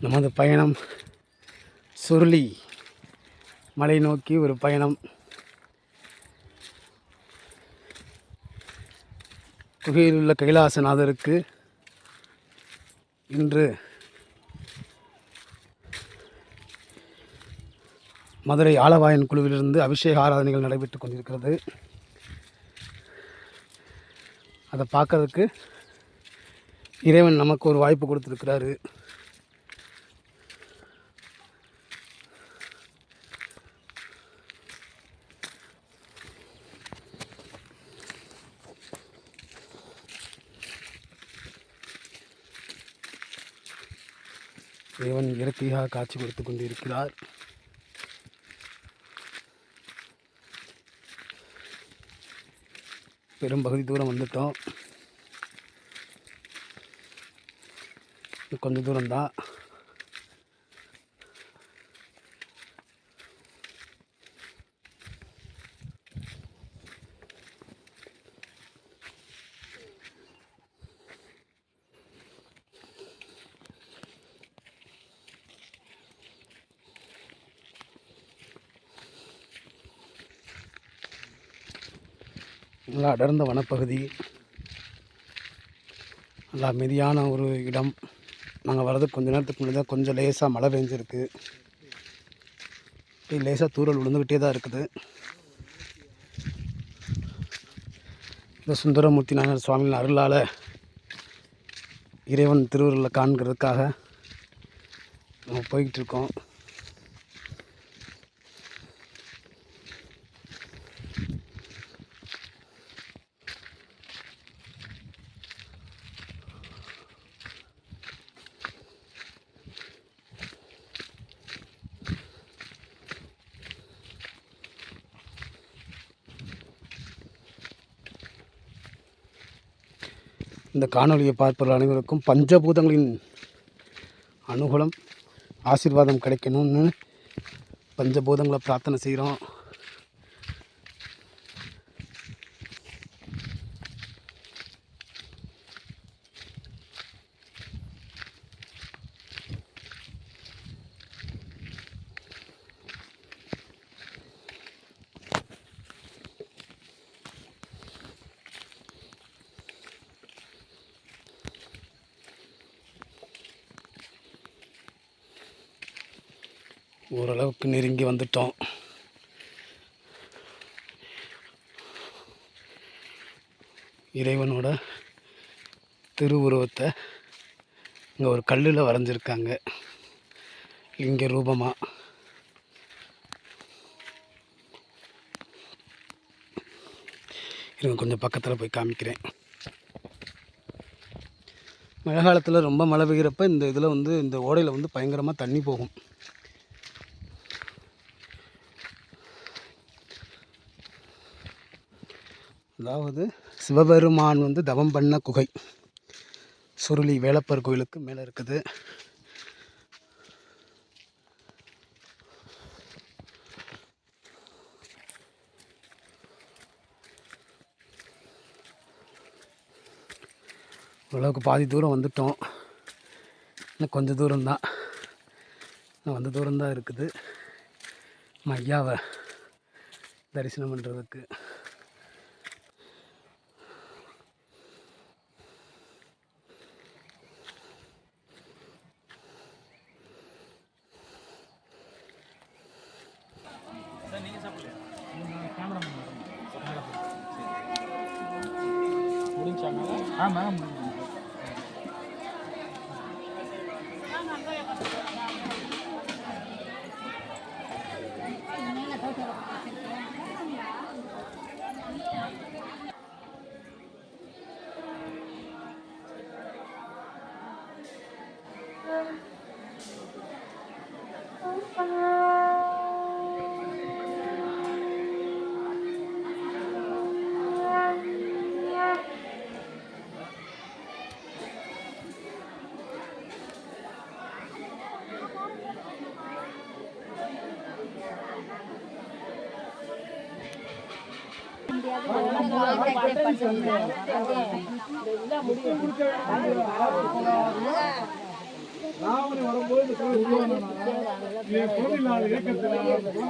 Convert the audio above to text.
நமது பயணம் சுருளி மலை நோக்கி ஒரு பயணம். குகையில் உள்ள கைலாசநாதருக்கு இன்று மதுரை ஆலவாயன் குழுவிலிருந்து அபிஷேக ஆராதனைகள் நடைபெற்று கொண்டிருக்கிறது. அதை பார்க்கறதுக்கு இறைவன் நமக்கு ஒரு வாய்ப்பு கொடுத்துருக்கிறாரு. இறைவன் இயற்கையாக காட்சி கொடுத்து கொண்டிருக்கிறார். பெரும் பகுதி தூரம் வந்துட்டோம். கொஞ்சம் தூரம்தான். நல்லா அடர்ந்த வனப்பகுதி. நல்லா அமைதியான ஒரு இடம். நாங்கள் வர்றதுக்கு கொஞ்ச நேரத்துக்கு முன்னாடி தான் கொஞ்சம் லேசாக மழை பெஞ்சிருக்கு. அப்படியே லேசாக தூறல் விழுந்துக்கிட்டே தான் இருக்குது. இந்த சுந்தரமூர்த்தி நாயனர் சுவாமியின் அருளால் இறைவன் திருவுருளை காண்கிறதுக்காக நம்ம போய்கிட்டு இருக்கோம். இந்த காணொளியை பார்ப்பவர்கள் அனைவருக்கும் பஞ்சபூதங்களின் அனுகூலம் ஆசீர்வாதம் கிடைக்கணும்னு பஞ்சபூதங்களை பிரார்த்தனை செய்கிறோம். ஓரளவுக்கு நெருங்கி வந்துட்டோம். இறைவனோட திருவுருவத்தை இங்கே ஒரு கல்லில் வரைஞ்சிருக்காங்க. லிங்க ரூபமாக இருங்க கொஞ்சம் பக்கத்தில் போய் காமிக்கிறேன். மழை காலத்தில் ரொம்ப மழை பெய்கிறப்ப இந்த இதில் வந்து இந்த ஓடையில் வந்து பயங்கரமாக தண்ணி போகும். அதாவது சிவபெருமான் வந்து தவம் பண்ண குகை. சுருளி வேலப்பர் கோயிலுக்கு மேலே இருக்குது. ஓரளவுக்கு பாதி தூரம் வந்துட்டோம். இன்னும் கொஞ்சம் தூரம்தான். இன்னும் வந்த தூரம்தான் இருக்குது. மையாவை ஐயாவை தரிசனம் பண்ணுறதுக்கு Ah. ராவணி வரும்போது இயக்கத்தில்